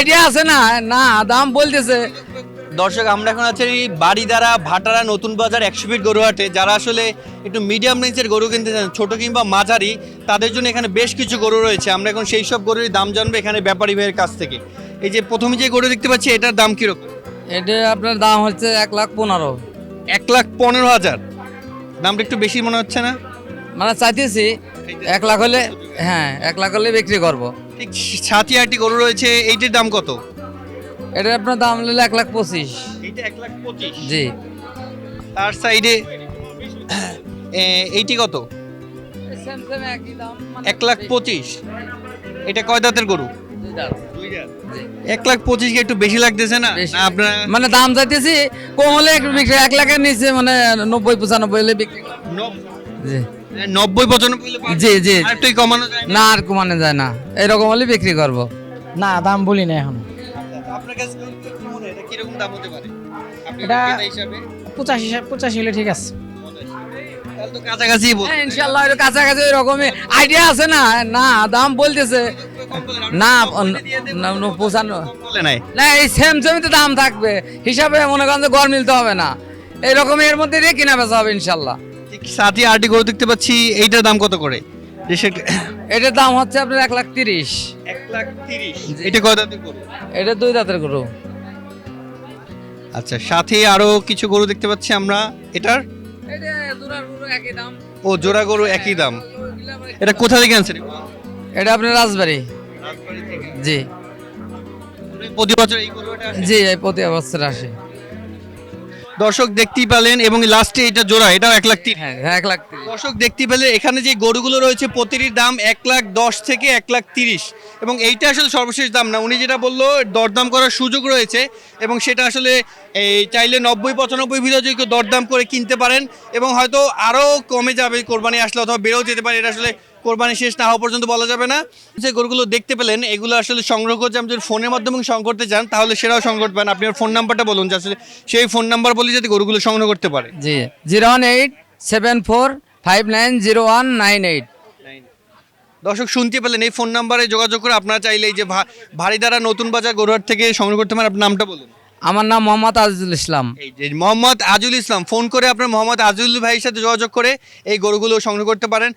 Idea আছে না? না দাম বলতেছে। দর্শক আমরা এখন আছি বাড়িদারা ভাটারা নতুন বাজার একশো ফিট গরুহাটে। যারা আসলে একটু মিডিয়াম রেঞ্জের গরু কিনতে চান ছোট কিংবা মাঝারি তাদের জন্য এখানে বেশ কিছু গরু রয়েছে। আমরা এখন সেই সব গরুর দাম জানব এখানে ব্যাপারী ভাইয়ের কাছ থেকে। এই যে প্রথমে যে গরু দেখতে পাচ্ছি এটার দাম কীরকম? এটা আপনার দাম হচ্ছে এক লাখ পনেরো। এক লাখ পনেরো হাজার। দামটা একটু বেশি মনে হচ্ছে না? মানে চাইতেছি এক লাখ হলে হ্যাঁ এক লাখ হলে বিক্রি করব। ঠিক সাথী আটটি গরু রয়েছে এইটির দাম কত? এটা আপনার দাম নিলে এক লাখ পঁচিশ। এইটা এক লাখ পঁচিশ? জি। তার সাইডে এইটি কত? মানে এক লাখ পঁচিশ। এটা কয় দাঁতের গরু? এক লাখ পঁচিশ একটু বেশি লাগতেছে না? আপনার মানে দাম চাইতেছি কম হলে এক লাখের নিচে মানে নব্বই পঁচানব্বই হলে বিক্রি জি। নব্বই পঁচানব্বই জি জি। কমানো যায় না? আর কমানো যায় না। এরকম হলে বিক্রি করব। না দাম বলি না এখন। আপনার কাছে কি এটা কীরকম দাম হতে পারে? এটা- হিসাবে? পঁচাশি পঁচাশি হলে ঠিক আছে। কাছাকাছি ইনশাল্লাহ একটু কাছাকাছি ওইরকমই। আইডিয়া আছে না? না দাম বলতেছে। না না, না, পঁচান্ন বলে নাই। না এই সেম সেমই তো দাম থাকবে। হিসাবে মনে করেন যে গড় মিলতে হবে না। এইরকম এর মধ্যে দিয়ে কিনা বেচা হবে ইনশাল্লাহ সাথী আরটি গরু দেখতে পাচ্ছি এইটার দাম কত করে? দেশের এটার দাম হচ্ছে আপনার এক লাখ তিরিশ। এক লাখ তিরিশ। এটা কয় দাঁতের গরু? এটা দুই দাঁতের গরু। আচ্ছা সাথে আরও কিছু গরু দেখতে পাচ্ছি আমরা। এটার? এটা একই দাম। ও জোড়া গরু একই দাম। এটা কোথা থেকে আনছেন? এটা আপনার রাজবাড়ি। জি। প্রতি বছর এই গরুটা জি প্রতি বছর আসে। দর্শক দেখতেই পেলেন এবং লাস্টে এটা জোড়া এটাও এক লাখ তিরিশ। হ্যাঁ হ্যাঁ, এক লাখ তিরিশ। দর্শক দেখতে পেলে এখানে যে গরুগুলো রয়েছে প্রতিটির দাম এক লাখ দশ থেকে এক লাখ তিরিশ। এবং এইটা আসলে সর্বশেষ দাম না উনি যেটা বলল দরদাম করার সুযোগ রয়েছে এবং সেটা আসলে এই চাইলে নব্বই পঁচানব্বই ভিতরে যদি দরদাম করে কিনতে পারেন এবং হয়তো আরও কমে যাবে কোরবানি আসলে অথবা বেড়েও যেতে পারে এটা আসলে কোরবানি শেষ না হওয়া পর্যন্ত বলা যাবে না। যে গরুগুলো দেখতে পেলেন এগুলো আসলে সংগ্রহ করতে আপনি যদি ফোনের মাধ্যমে সংগ্রহ করতে চান তাহলে সেটাও সংগ্রহ করতে পারেন। আপনি ফোন নাম্বারটা বলুন যে আসলে সেই ফোন নাম্বার বলে যদি গরুগুলো সংগ্রহ করতে পারে। G zero one eight seven four five nine zero one nine eight. দর্শক শুনতে পেলেন এই ফোন নাম্বারে যোগাযোগ করে আপনারা চাইলে এই যে ভা- ভারিদারা নতুন বাজার গরুহাট থেকে সংগ্রহ করতে পারেন। আপনার নামটা বলুন। আমার নাম মোহাম্মদ আজিজুল ইসলাম। এই যে মোহাম্মদ আজুল ইসলাম ফোন করে আপনার মোহাম্মদ আজুল ভাইয়ের সাথে যোগাযোগ করে এই গরুগুলো সংগ্রহ করতে পারেন।